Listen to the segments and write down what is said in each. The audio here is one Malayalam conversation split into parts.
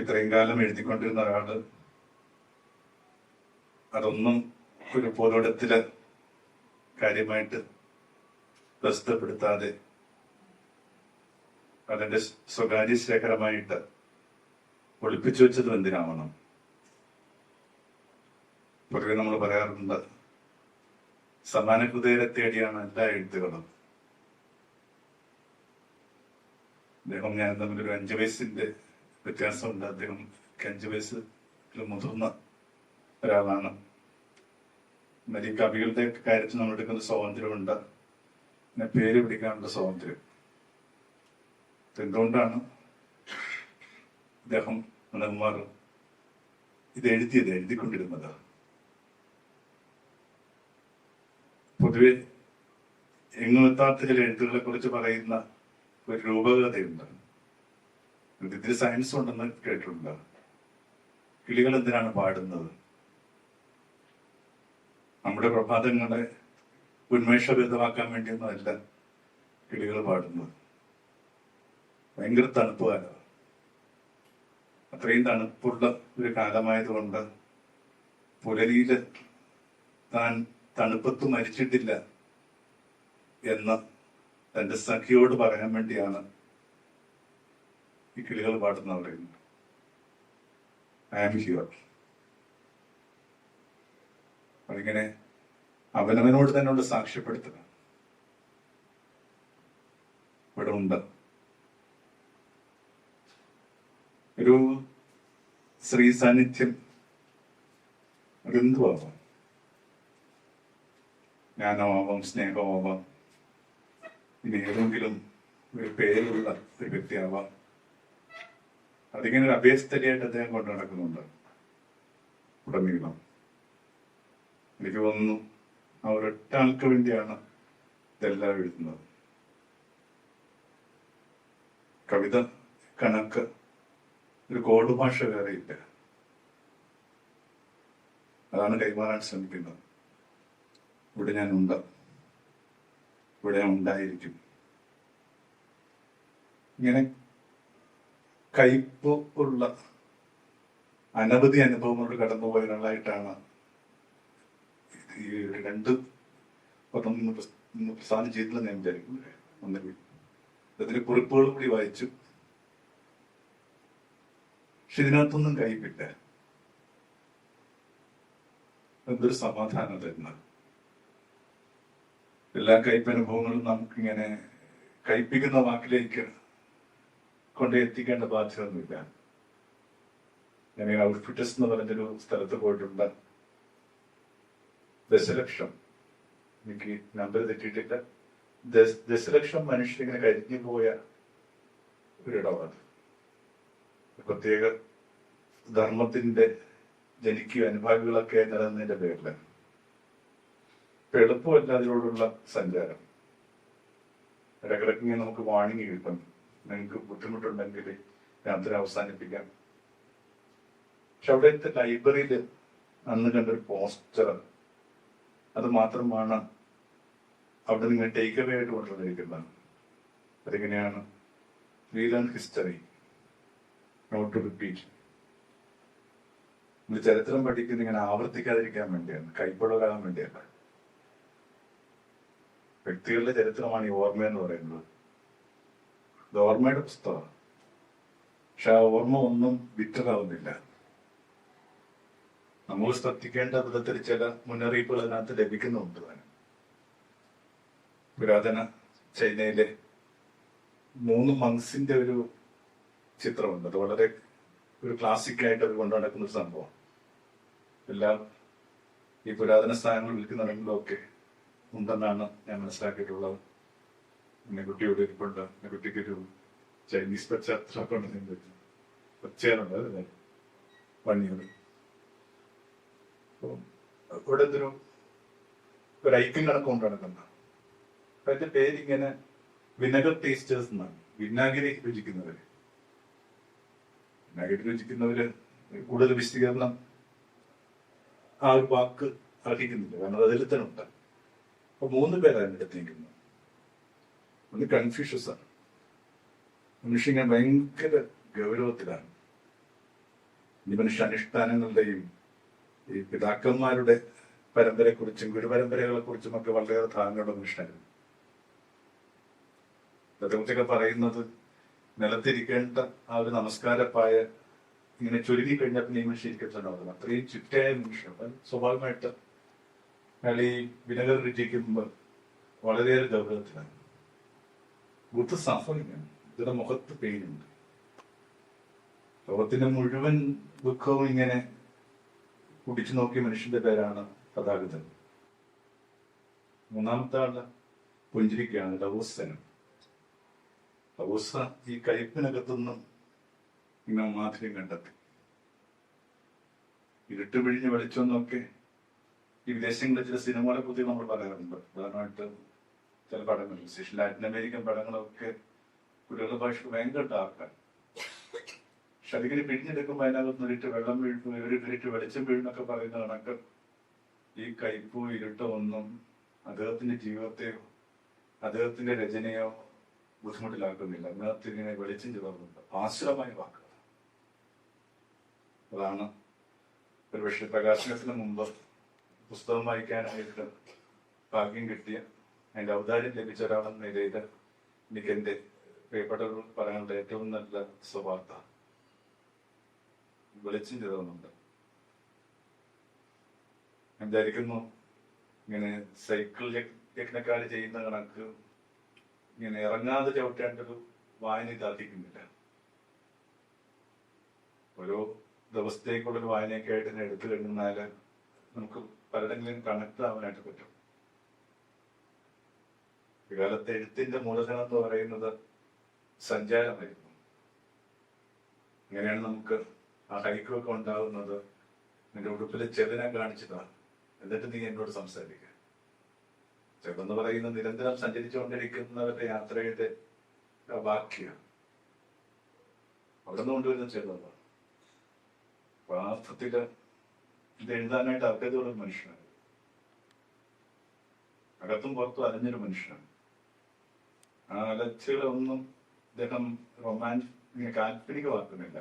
ഇത്രയും കാലം എഴുതിക്കൊണ്ടിരുന്ന ഒരാൾ അതൊന്നും ഒരു പൊതുവിടത്തിൽ കാര്യമായിട്ട് പ്രസിദ്ധപ്പെടുത്താതെ അതിന്റെ സ്വകാര്യ ശേഖരമായിട്ട് ഒളിപ്പിച്ചു വെച്ചത് എന്തിനാവണം? പൊതുവെ നമ്മൾ പറയാറുണ്ട് സമാന ഹൃദയരെ തേടിയാണ് എല്ലാ എഴുത്തുകളും. അദ്ദേഹം ഞാൻ തമ്മിൽ ഒരു അഞ്ചു വയസ്സിന്റെ വ്യത്യാസമുണ്ട്. അദ്ദേഹം അഞ്ചു വയസ്സ് മുതിർന്ന ഒരാളാണ്. മരി കവികളുടെ കാര്യത്തിൽ നമ്മൾ എടുക്കുന്ന സ്വാതന്ത്ര്യമുണ്ട്. പിന്നെ പേര് പിടിക്കാനുള്ള സ്വാതന്ത്ര്യം. എന്തുകൊണ്ടാണ് അദ്ദേഹം അനകുമാർ ഇത് എഴുതിയത് എഴുതിക്കൊണ്ടിരുന്നത്? പൊതുവെ എങ്ങുമെത്താത്ത ചില എഴുത്തുകളെ കുറിച്ച് പറയുന്ന ഒരു രൂപകഥയുണ്ട്. ഇതിൽ സയൻസ് ഉണ്ടെന്ന് കേട്ടിട്ടുണ്ട്? കിളികൾ എന്തിനാണ് പാടുന്നത്? നമ്മുടെ പ്രഭാതങ്ങളെ ഉന്മേഷഭേദമാക്കാൻ വേണ്ടിയൊന്നുമല്ല കിളികൾ പാടുന്നത്. ഭയങ്കര തണുപ്പ് കാലം അത്രയും തണുപ്പുള്ള ഒരു കാലമായതുകൊണ്ട് പുലരിയിൽ താൻ തണുപ്പത്ത് മരിച്ചിട്ടില്ല എന്ന് തന്റെ സഖിയോട് പറയാൻ വേണ്ടിയാണ് ഈ കിളികൾ പാടുന്ന പറയുന്നത് ഐ ആം ഹിയർ അതിങ്ങനെ അവനവനോട് തന്നോട് സാക്ഷ്യപ്പെടുത്തുക ഇവിടെ ഉണ്ട്. ഒരു സ്ത്രീ സാന്നിധ്യം. അതെന്തുവാവാം ജ്ഞാനമാവാം സ്നേഹമാവാം ഇനി ഏതെങ്കിലും ഒരു പേരുള്ള ഒരു വ്യക്തിയാവാം. അതിങ്ങനെ ഒരു അഭ്യസ്തരിയായിട്ട് അദ്ദേഹം കൊണ്ടു നടക്കുന്നുണ്ട്. ഉടനീളം. എനിക്ക് തോന്നുന്നു ആ ഒരൊറ്റ ആൾക്ക് വേണ്ടിയാണ് ഇതെല്ലാം എഴുതുന്നത്. കവിത കണക്ക് ഒരു കോഡ് ഭാഷ ഇല്ല. അതാണ് കൈമാറാൻ ശ്രമിക്കുന്നത്. ഇവിടെ ഞാൻ ഉണ്ട്. ഇവിടെ ഞാൻ ഉണ്ടായിരിക്കും. ഇങ്ങനെ കയ്പ് ഉള്ള അനവധി അനുഭവങ്ങളോട് കടന്നുപോയ ഒരാളായിട്ടാണ് ഈ രണ്ട് പദം ഇന്ന് പ്രസ്- ഇന്ന് പ്രസാദം ചെയ്തില്ലെന്ന് ഞാൻ വിചാരിക്കുന്നത്. ഒന്നുകിൽ അതിന്റെ കുറിപ്പുകൾ കൂടി വായിച്ചു. പക്ഷെ ഇതിനകത്തൊന്നും കയ്പില്ല. എന്തൊരു സമാധാനം തരുന്നത് എല്ലാ കയ്പനുഭവങ്ങളും നമുക്കിങ്ങനെ കയ്പിക്കുന്ന വാക്കിലേക്ക് കൊണ്ട് എത്തിക്കേണ്ട ബാധ്യതയൊന്നുമില്ല. ഞാൻ ഔട്ട്ഫിറ്റസ് എന്ന് പറഞ്ഞൊരു സ്ഥലത്ത് പോയിട്ടുണ്ട്. ദശലക്ഷം. എനിക്ക് നമ്പർ തെറ്റിയിട്ടില്ല. ദശ- ദശലക്ഷം മനുഷ്യരിങ്ങനെ കരിഞ്ഞു പോയ ഒരിടമാണ്. പ്രത്യേക ധർമ്മത്തിന്റെ ജനിക്കുക അനുഭാവികളൊക്കെ നിലനിന്നതിന്റെ പേരിൽ എളുപ്പമല്ല അതിനോടുള്ള സഞ്ചാരം. ഇടക്കിടക്ക് ഇങ്ങനെ നമുക്ക് വാണിങ്ങി കിട്ടും. നിങ്ങൾക്ക് ബുദ്ധിമുട്ടുണ്ടെങ്കിൽ യാത്ര അവസാനിപ്പിക്കാം. പക്ഷെ അവിടുത്തെ ലൈബ്രറിയിൽ അന്ന് കണ്ടൊരു പോസ്റ്റർ. അത് മാത്രമാണ് അവിടെ നിങ്ങൾ ടേക്ക് അവേ ആയിട്ട് കൊണ്ടുവന്നിരിക്കുന്നത് അതെങ്ങനെയാണ്? ഹിസ്റ്ററി നോട്ട് ടു റിപ്പീറ്റ് നമ്മൾ ചരിത്രം പഠിക്കുന്നത് ഇങ്ങനെ ആവർത്തിക്കാതിരിക്കാൻ വേണ്ടിയാണ് കൈപ്പുള്ളവരാകാൻ വേണ്ടിയല്ല വ്യക്തികളുടെ ചരിത്രമാണ് ഈ ഓർമ്മ എന്ന് പറയുന്നത്. ഇത് ഓർമ്മയുടെ പുസ്തകമാണ്. പക്ഷെ ആ ഓർമ്മ ഒന്നും വിറ്റതാവുന്നില്ല നമ്മൾ ശ്രദ്ധിക്കേണ്ട വിധത്തിൽ ചില മുന്നറിയിപ്പുകൾ അതിനകത്ത് ലഭിക്കുന്നുണ്ട് താനും. പുരാതന ചൈനയിലെ മൂന്ന് മങ്സിന്റെ ഒരു ചിത്രമുണ്ട്. അത് വളരെ ഒരു ക്ലാസിക് ആയിട്ട് അത് കൊണ്ടു നടക്കുന്ന ഒരു സംഭവം എല്ലാം ഈ പുരാതന സ്ഥാനങ്ങൾ വിളിക്കുന്നുണ്ടെങ്കിലും ഒക്കെ ഉണ്ടെന്നാണ് ഞാൻ മനസ്സിലാക്കിയിട്ടുള്ളത്. എന്നെ കുട്ടിയോട് ഇരിപ്പുണ്ട്. എന്നെ കുട്ടിക്ക് ഒരു ചൈനീസ് പശ്ചാത്തലമൊക്കെ ഉണ്ടെന്ന് പച്ചയാറുണ്ട് അതല്ലേ വൺ ഇയർ ഇവിടെ എന്തൊരു ഒരു ഐക്യം കണക്ക് കൊണ്ട് നടക്കുന്ന അതിന്റെ പേരിങ്ങനെ വിനഗർ ടേസ്റ്റേഴ്സ് എന്നാണ്. വിനാഗിരി രുചിക്കുന്നവര്. വിനാഗിരി രുചിക്കുന്നവര് കൂടുതൽ വിശദീകരണം ആ ഒരു വാക്ക് അർഹിക്കുന്നില്ല. കാരണം അത് അതിൽ ഉണ്ട്. അപ്പൊ മൂന്ന് പേരാണ് എടുത്തിരിക്കുന്നത് ഒന്ന് കൺഫ്യൂഷ്യസ് ആണ്. മനുഷ്യൻ ഞാൻ ഭയങ്കര ഗൗരവത്തിലാണ്. ഈ മനുഷ്യ അനുഷ്ഠാനങ്ങളുടെയും ഈ പിതാക്കന്മാരുടെ പരമ്പരയെക്കുറിച്ചും ഗുരുപരമ്പരകളെ കുറിച്ചും ഒക്കെ വളരെയേറെ ധാരണയുള്ള മനുഷ്യനായിരുന്നു. അതേക്കുറിച്ചൊക്കെ പറയുന്നത് നിലത്തിരിക്കേണ്ട ആ ഒരു നമസ്കാരപ്പായ ഇങ്ങനെ ചുരുങ്ങി കഴിഞ്ഞാൽ പിന്നെ ഈ മനുഷ്യ ഇരിക്കത്തുണ്ടാവും അത്രയും ചുറ്റായ മനുഷ്യൻ. സ്വാഭാവികമായിട്ട് അയാൾ ഈ വിനഗർ രുചിക്കുമ്പോൾ വളരെയേറെ ഗൗരവത്തിലാണ്. ബുദ്ധ സഫറിങ്ങാണ് ഇതിന്റെ മുഖത്ത് പെയിനുണ്ട് ലോകത്തിന്റെ മുഴുവൻ ദുഃഖവും ഇങ്ങനെ കുടിച്ചു നോക്കിയ മനുഷ്യന്റെ പേരാണ് തഥാഗതൻ. മൂന്നാമത്തെ ആൾ പുഞ്ചിരിക്കുകയാണ് ലവൂസനം. ലവൂസ ഈ കയ്പിനകത്തുനിന്നും ഇങ്ങനെ മാധുര്യം കണ്ടെത്തി. ഇരുട്ട് പിഴിഞ്ഞ് വെളിച്ചമെന്നൊക്കെ ഈ വിദേശങ്ങളിലെ ചില സിനിമകളെ കുറിച്ച് നമ്മൾ പറയാറുണ്ട്. ഉദാഹരണമായിട്ട് ചില പടങ്ങൾ വിശേഷം ലാറ്റിൻ അമേരിക്കൻ പടങ്ങളൊക്കെ കുട്ടികളുടെ ഭാഷയ്ക്ക് ഭയങ്കര ഡാർക്കാണ് പക്ഷെ അതിങ്ങനെ പിഴിഞ്ഞെടുക്കുമ്പോൾ അതിനകത്ത് നിന്നിട്ട് വെള്ളം വീഴുന്നു ഇവരിട്ട് വെളിച്ചം വീഴുന്നൊക്കെ പറയുന്ന കണക്ക് ഈ കയ്പോ ഇരുട്ടോ ഒന്നും അദ്ദേഹത്തിന്റെ ജീവിതത്തെയോ അദ്ദേഹത്തിന്റെ രചനയോ ബുദ്ധിമുട്ടിലാക്കുന്നില്ല. അതിനകത്ത് ഇങ്ങനെ വെളിച്ചം ചേർന്നുണ്ട് ആശ്രമായ വാക്കുകൾ അതാണ് ഒരുപക്ഷെ പ്രകാശനത്തിന് മുമ്പ് പുസ്തകം വായിക്കാനായിട്ട് ഭാഗ്യം കിട്ടിയ അതിന്റെ ഔദാര്യം ലഭിച്ച ഒരാളെന്ന നിലയിൽ എനിക്ക് എന്റെ പ്രിയപ്പെട്ടവർ പറയാനുള്ള ഏറ്റവും നല്ല സ്വവാർത്ത വെളിച്ചം ചെയ്തുന്നുണ്ട് ഞാൻ ഇങ്ങനെ സൈക്കിൾ യജ്ഞക്കാര് ചെയ്യുന്ന കണക്ക് ഇങ്ങനെ ഇറങ്ങാതെ ചവിട്ടേണ്ടൊരു വായന ഇതാക്കിക്കുന്നില്ല. ഓരോ ദിവസത്തേക്കുള്ളൊരു വായനയൊക്കെ ആയിട്ട് എടുത്തു കഴിഞ്ഞാൽ നമുക്ക് പലരെങ്കിലും കണക്ട് ആവാനായിട്ട് പറ്റും. ഇക്കാലത്തെ എഴുത്തിന്റെ മൂലധനം എന്ന് പറയുന്നത് സഞ്ചാരമായിരുന്നു. ഇങ്ങനെയാണ് നമുക്ക് ആ ഹൈക്കൊക്കെ ഉണ്ടാകുന്നത് നിന്റെ ഉടുപ്പിലെ ചെവിനെ കാണിച്ചതാണ്. എന്നിട്ട് നീ എന്നോട് സംസാരിക്കുക ചെവെന്ന് പറയുന്ന നിരന്തരം സഞ്ചരിച്ചുകൊണ്ടിരിക്കുന്നവരുടെ യാത്രയുടെ വാക്യാണ് അവിടെ നിന്ന് കൊണ്ടുവരുന്ന ചെറുതാണ് അപ്പൊ ഇത് എഴുതാനായിട്ട് അർഹതയുള്ള മനുഷ്യനാണ്. അകത്തും പുറത്തും അലഞ്ഞൊരു മനുഷ്യനാണ്. അലച്ചുകളൊന്നും ഇദ്ദേഹം റൊമാൻസ് കാൽപ്പനികമാക്കുന്നില്ല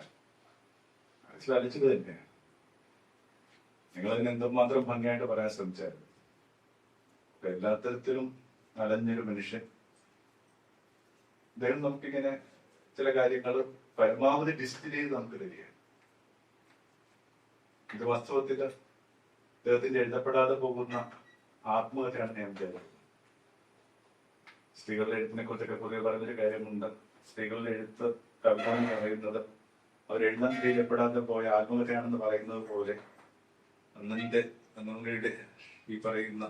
അലച്ചിൽ അലച്ചത് തന്നെയാണ് നിങ്ങൾ അതിന് എന്തുമാത്രം ഭംഗിയായിട്ട് പറയാൻ ശ്രമിച്ചായിരുന്നു എല്ലാ തരത്തിലും അലഞ്ഞൊരു മനുഷ്യൻ. അദ്ദേഹം നമുക്കിങ്ങനെ ചില കാര്യങ്ങൾ പരമാവധി ഡിസ്റ്റിൽ ചെയ്ത് നമുക്ക് തരികയാണ്. ഇത് വാസ്തവത്തിൽ അദ്ദേഹത്തിന്റെ എഴുതപ്പെടാതെ പോകുന്ന ആത്മകഥയാണ് ഞാൻ വിചാരിക്കുന്നത് സ്ത്രീകളുടെ എഴുത്തിനെ കുറിച്ചൊക്കെ പൊതുവെ പറഞ്ഞൊരു കാര്യമുണ്ട്. സ്ത്രീകളുടെ എഴുത്ത് കവിത എന്ന് പറയുന്നത് അവരെഴുതാൻ ചെയ്യപ്പെടാതെ പോയ ആത്മകഥയാണെന്ന് പറയുന്നത് പോലെ അന്നന്റെ അന്നയുടെ ഈ പറയുന്ന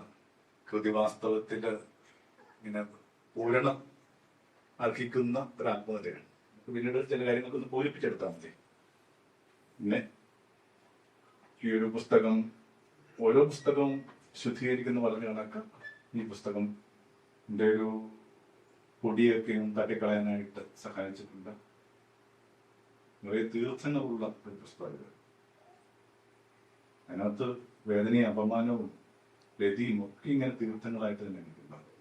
കൃതി വാസ്തവത്തിൽ ഇങ്ങനെ പൂരണം അർഹിക്കുന്ന ഒരു ആത്മകഥയാണ് പിന്നീട് ചില കാര്യങ്ങൾക്ക് ഒന്ന് പൂരിപ്പിച്ചെടുത്താൽ മതി. പിന്നെ ഈ ഒരു പുസ്തകം ഓരോ പുസ്തകവും ശുദ്ധീകരിക്കുന്ന വളരെ കണക്ക് ഈ പുസ്തകം ഒരു പൊടിയൊക്കെയും തട്ടിക്കളയാനായിട്ട് സഹായിച്ചിട്ടുണ്ട്. നിറയെ തീർത്ഥങ്ങളുള്ള ഒരു പുസ്തകം അതിനകത്ത് വേദനയും അപമാനവും രതിയും ഒക്കെ ഇങ്ങനെ തീർത്ഥങ്ങളായിട്ട് തന്നെ എനിക്കുണ്ടാകും.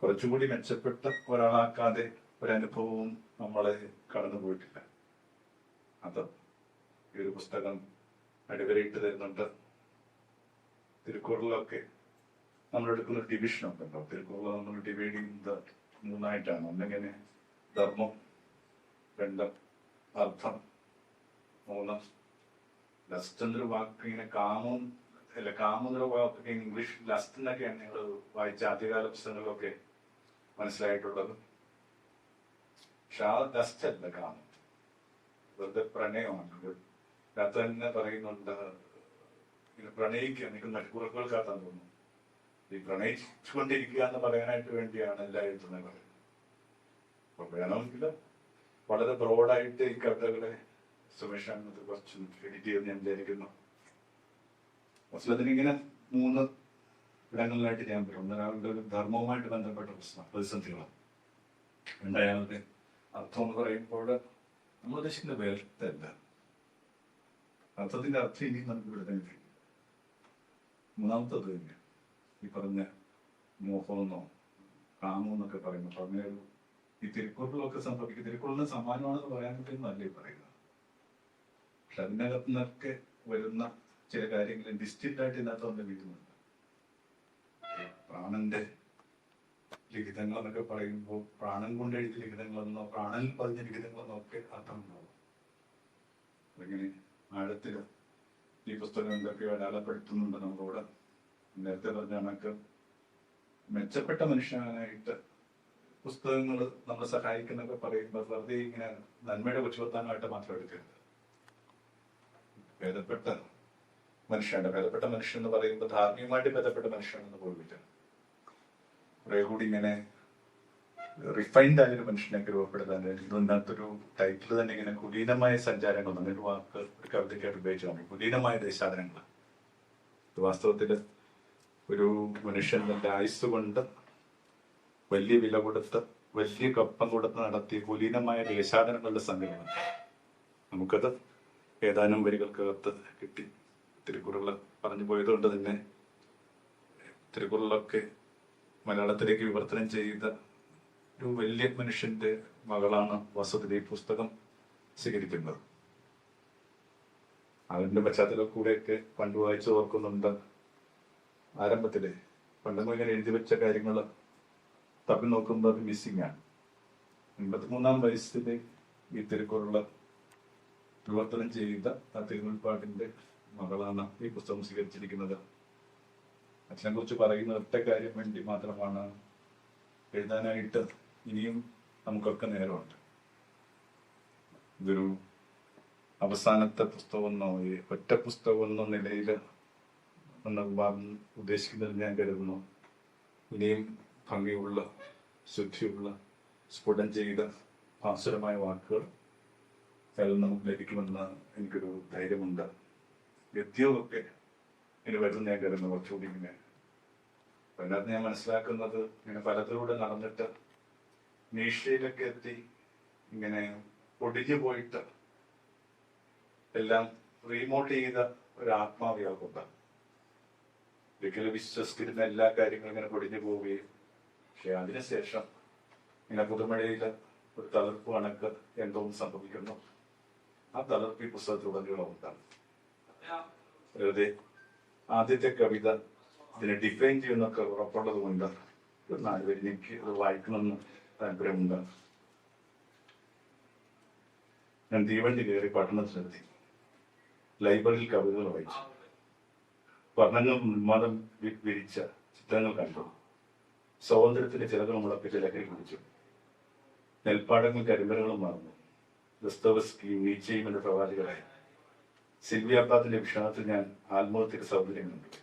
കുറച്ചുകൂടി മെച്ചപ്പെട്ട ഒരാളാക്കാതെ ഒരനുഭവവും നമ്മളെ കടന്നു പോയിട്ടില്ല അത് ഈ ഒരു പുസ്തകം അടിവരയിട്ട് തരുന്നുണ്ട്. തിരുക്കുറളിലൊക്കെ നമ്മൾ എടുക്കുന്ന ഡിവിഷൻ ഉണ്ടല്ലോ. തിരുക്കുള്ള നമ്മൾ ഡിവൈഡ് ചെയ്യുന്നത് മൂന്നായിട്ടാണ്. ഒന്നിങ്ങനെ ധർമ്മം രണ്ട് അർത്ഥം മൂന്ന് ലസ്റ്റ് എന്നൊരു വാക്ക് ഇങ്ങനെ കാമം അല്ല കാമം എന്നൊരു വാക്കൊക്കെ ഇംഗ്ലീഷ് ലസ്റ്റ് എന്നൊക്കെയാണ് ഞങ്ങൾ വായിച്ച ആദ്യകാല പുസ്തകങ്ങളിലൊക്കെ മനസ്സിലായിട്ടുള്ളത്. പക്ഷെ ആ ലസ്റ്റ് അല്ല കാമം. വെറുതെ പ്രണയമാണ്. അത് തന്നെ പറയുന്നുണ്ട് ഇങ്ങനെ പ്രണയിക്കുക എനിക്ക് മണിക്കൂറുകൾക്കകത്താന്ന് തോന്നുന്നു. ഈ പ്രണയിച്ചുകൊണ്ടിരിക്കുക എന്ന് പറയാനായിട്ട് വേണ്ടിയാണ് എല്ലാ പറയുന്നത്. വേണമെങ്കിൽ വളരെ ബ്രോഡായിട്ട് ഈ കവിതകളെ സുമേഷാണ് കുറച്ച് എഡിറ്റ് ചെയ്ത് ഞാൻ വിചാരിക്കുന്നു. മുസ്ലിത്തിനിങ്ങനെ മൂന്ന് ഇടങ്ങളിലായിട്ട് ഞാൻ പറയും. ഒന്നൊരാളുടെ ഒരു ധർമ്മവുമായിട്ട് ബന്ധപ്പെട്ട പ്രശ്നം പ്രതിസന്ധികളാണ്. രണ്ടയാളുടെ അർത്ഥം എന്ന് പറയുമ്പോൾ നമ്മൾ ഉദ്ദേശിക്കുന്ന വേർത്തല്ല അർത്ഥത്തിന്റെ അർത്ഥം ഇനിയും നമുക്ക് ഇവിടെ തന്നെ. മൂന്നാമത്തത് തന്നെ. ഈ പറഞ്ഞ മോഹമെന്നോ കാമോ എന്നൊക്കെ പറയുന്നു പറഞ്ഞ ഒരു ഈ തിരുക്കുറളിലൊക്കെ സംഭവിക്കും തിരുക്കുറളിന് സമാനമാണെന്ന് പറയാൻ പറ്റുന്നതല്ലേ ഈ പറയുന്നത്. പക്ഷെ അതിനകത്ത് നിന്നൊക്കെ വരുന്ന ചില കാര്യങ്ങൾ ഡിസ്റ്റിന്റ് ആയിട്ട് ഇതിനകത്ത് വന്ന് വീഴുന്നുണ്ട് പ്രാണന്റെ ലിഖിതങ്ങൾ എന്നൊക്കെ പറയുമ്പോൾ പ്രാണൻ കൊണ്ട് എഴുതിയ ലിഖിതങ്ങളെന്നോ പ്രാണനിൽ പതിഞ്ഞ ലിഖിതങ്ങളെന്നോ ഒക്കെ അർത്ഥം ഉണ്ടാവും. അതിങ്ങനെ ആഴത്തിൽ ഈ പുസ്തകം എന്തൊക്കെയോ അടയാളപ്പെടുത്തുന്നുണ്ട് നമ്മളോട്. നേരത്തെ പറഞ്ഞ കണക്ക് മെച്ചപ്പെട്ട മനുഷ്യനായിട്ട് പുസ്തകങ്ങൾ നമ്മളെ സഹായിക്കുന്നൊക്കെ പറയുമ്പോൾ വെറുതെ ഇങ്ങനെ നന്മയുടെ കുച്ചുവർത്താനമായിട്ട് മാത്രം എടുക്കരുത്. ഭേദപ്പെട്ട മനുഷ്യന്റെ ഭേദപ്പെട്ട മനുഷ്യൻ എന്ന് പറയുമ്പോൾ ധാർമ്മികമായിട്ട് ഭേദപ്പെട്ട മനുഷ്യനാണെന്ന് പോയില്ല കുറെ കൂടി ഇങ്ങനെ റിഫൈൻഡ് ആയൊരു മനുഷ്യനൊക്കെ രൂപപ്പെടുത്താൻ ഇതിനകത്തൊരു ടൈറ്റിൽ തന്നെ ഇങ്ങനെ കുലീനമായ സഞ്ചാരങ്ങൾ ഒരു വാക്ക് ഒരു കവിതയ്ക്കായിട്ട് ഉപയോഗിച്ചാണ് കുലീനമായ ദേശാടനങ്ങൾ വാസ്തവത്തിൽ ഒരു മനുഷ്യൻ തന്റെ ആയുസ് കൊണ്ട് വലിയ വില കൊടുത്ത് വലിയ കപ്പം കൊടുത്ത് നടത്തിയ കുലീനമായ ദേശാടനങ്ങളുടെ സങ്കലനം നമുക്കത് ഏതാനും വരികൾക്കകത്ത് കിട്ടി. തിരുക്കുറൾ പറഞ്ഞു പോയതുകൊണ്ട് തന്നെ തിരുക്കുറളൊക്കെ മലയാളത്തിലേക്ക് വിവർത്തനം ചെയ്ത ഒരു വലിയ മനുഷ്യന്റെ മകളാണ് വസുതി പുസ്തകം സ്വീകരിക്കുന്നത്. അതിന്റെ പശ്ചാത്തലം കൂടെയൊക്കെ പണ്ട് വായിച്ചു ഓർക്കുന്നുണ്ട്. ആരംഭത്തിൽ പണ്ടൊന്നും ഇങ്ങനെ എഴുതി വെച്ച കാര്യങ്ങൾ തപ്പി നോക്കുമ്പോൾ അത് മിസ്സിംഗ് ആണ്. എൺപത്തിമൂന്നാം വയസ്സിൽ ഈ തിരുക്കുറൾ വിവർത്തനം ചെയ്ത ആ തിരുമുൽപ്പാടിന്റെ മകളാണ് ഈ പുസ്തകം സ്വീകരിച്ചിരിക്കുന്നത്. അച്ഛനെ കുറിച്ച് പറയുന്ന ഒറ്റ കാര്യം വേണ്ടി മാത്രമാണ് എഴുതാനായിട്ട് ഇനിയും നമുക്കൊക്കെ നേരമുണ്ട്. ഇതൊരു അവസാനത്തെ പുസ്തകമെന്നോ ഒറ്റ പുസ്തകമെന്നോ നിലയിൽ വാങ്ങി ഉദ്ദേശിക്കുന്നത് ഞാൻ കരുതുന്നു. ഇനിയും ഭംഗിയുള്ള ശുദ്ധിയുള്ള സ്ഫുടം ചെയ്ത ഭാസുരമായ വാക്കുകൾ അതിൽ നമുക്ക് ലഭിക്കുമെന്ന് എനിക്കൊരു ധൈര്യമുണ്ട്. ഗദ്യമൊക്കെ ഇനി വരുന്ന ഞാൻ കരുതുന്നു. കുറച്ചുകൂടി ഇങ്ങനെ. അതിനകത്ത് ഞാൻ മനസ്സിലാക്കുന്നത് ഇങ്ങനെ പലതിലൂടെ നടന്നിട്ട് നീഷയിലൊക്കെ എത്തി ഇങ്ങനെ ഒടിഞ്ഞു പോയിട്ട് എല്ലാം റീമോട്ട് ചെയ്ത ഒരു ആത്മാവിയാകുന്ന ഒരിക്കലും വിശ്വസിച്ചിരുന്ന എല്ലാ കാര്യങ്ങളും ഇങ്ങനെ പൊടിഞ്ഞു പോവുകയും. പക്ഷെ അതിനുശേഷം ഇങ്ങനെ പുതുമഴയിൽ ഒരു തളർപ്പ് കണക്ക് എന്തോ സംഭവിക്കുന്നു. ആ തളർപ്പ് ഈ പുസ്തകത്തിലുടനീളം ഉണ്ടാണ് വെറുതെ ആദ്യത്തെ കവിത ഇതിനെ ഡിഫൈൻ ചെയ്യുന്നൊക്കെ ഉറപ്പുള്ളത് കൊണ്ട് എനിക്ക് അത് വായിക്കണമെന്ന് താല്പര്യമുണ്ട് ഞാൻ തീവണ്ടി കയറി പഠനത്തിനെത്തി ലൈബ്രറിയിൽ കവിതകൾ വായിച്ചു. വർണങ്ങൾ ഉന്മാദം വിരിച്ച ചിത്രങ്ങൾ കണ്ടു. സ്വാതന്ത്ര്യത്തിന്റെ ചിലകൾ മുളപ്പിച്ച ലഹരി കുടിച്ചു നെൽപ്പാടങ്ങൾ കരിമ്പലങ്ങളും മറന്നു. ദസ്തവസ്കിയും നീച്ചയും എന്റെ പ്രവാചകരായി. സിൽവിയാപ്പാത്തിന്റെ വിഷാദത്തിൽ ഞാൻ ആത്മഹത്യക്ക് സൗകര്യം കണ്ടു.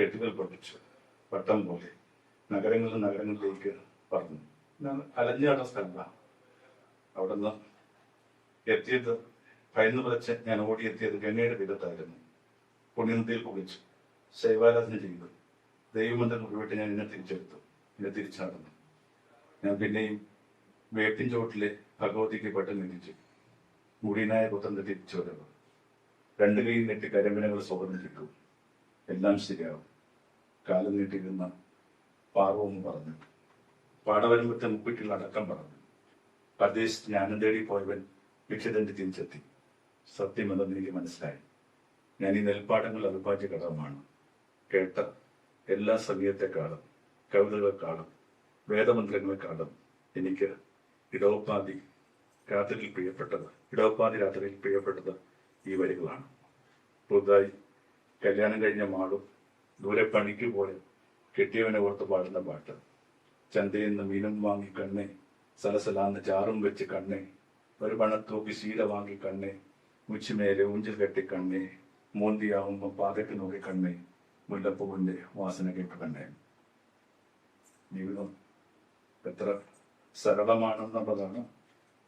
കെട്ടുകൾ പൊട്ടിച്ചു. വട്ടം പോലെ നഗരങ്ങളിൽ നഗരങ്ങളിലേക്ക് പറഞ്ഞു ഞാൻ അലഞ്ഞാടുന്ന സ്ഥലമാണ് അവിടെ നിന്ന് എത്തിയത് ഭയന്ന് പറിച്ച് ഞാൻ ഓടിയെത്തിയത് ഗംഗയുടെ വിധത്തായിരുന്നു പുണ്യനദിയിൽ കുളിച്ചു ശൈവാരാധന ചെയ്തു. ദൈവമെന്ന മുഴുവട്ട് ഞാൻ എന്നെ തിരിച്ചെടുത്തു. എന്നെ തിരിച്ചാടുന്നു. ഞാൻ പിന്നെയും വേട്ടിൻ ചോട്ടിലെ ഭഗവതിക്ക് പെട്ടെന്ന് നിന്നിച്ചു മുടിയനായ പുത്രന്റെ തിരിച്ചു വരവ് രണ്ടു കൈയിൽ നെട്ടി കരിമ്പനകൾ സ്വപ്നം കിട്ടും എല്ലാം ശരിയാവും. കാലം നീട്ടിയിരുന്ന പാർവവും പറഞ്ഞു. പാടവരമ്പത്തെ മുപ്പിട്ടുള്ള അടക്കം പറഞ്ഞു. പ്രദേശത്ത് ജ്ഞാനം തേടി പോയവൻ ഭിക്ഷതന്റെ തിരിച്ചെത്തി. സത്യമെന്ന് എനിക്ക് മനസ്സിലായി. ഞാൻ ഈ നെൽപ്പാടങ്ങൾ അവിഭാജ്യ ഘടകമാണ് കേട്ട എല്ലാ സംഗീതത്തെക്കാളും കവിതകളെക്കാളും വേദമന്ത്രങ്ങളെക്കാളും എനിക്ക് ഇടവപ്പാതി രാത്രിയിൽ പ്രിയപ്പെട്ടത് ഇടവപ്പാതി രാത്രിയിൽ പ്രിയപ്പെട്ടത് ഈ വരികളാണ്. പുതുതായി കല്യാണം കഴിഞ്ഞ മാളും ദൂരെ പണിക്ക് പോയ കെട്ടിയവനെ ഓർത്ത് പാടുന്ന പാട്ട്. ചന്തയിൽ നിന്ന് മീനും വാങ്ങി കണ്ണേ സലസലാന്ന് ചാറും വെച്ച് കണ്ണേ ഒരു പണത്തോക്കി ശീല വാങ്ങി കണ്ണേ മുച്ചുമേലെ ഊഞ്ചൽ കെട്ടി കണ്ണേ മോന്തിയാവുമ്പോ പാതയ്ക്ക് നോക്കി കണ്ണേ മുല്ലപ്പൂവിന്റെ വാസന കേട്ട് കണ്ണേ. ജീവിതം എത്ര സരളമാണെന്നുള്ളതാണ്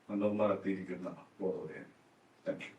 നമ്മൾ എത്തിയിരിക്കുന്ന ബോധോദയം. Thank you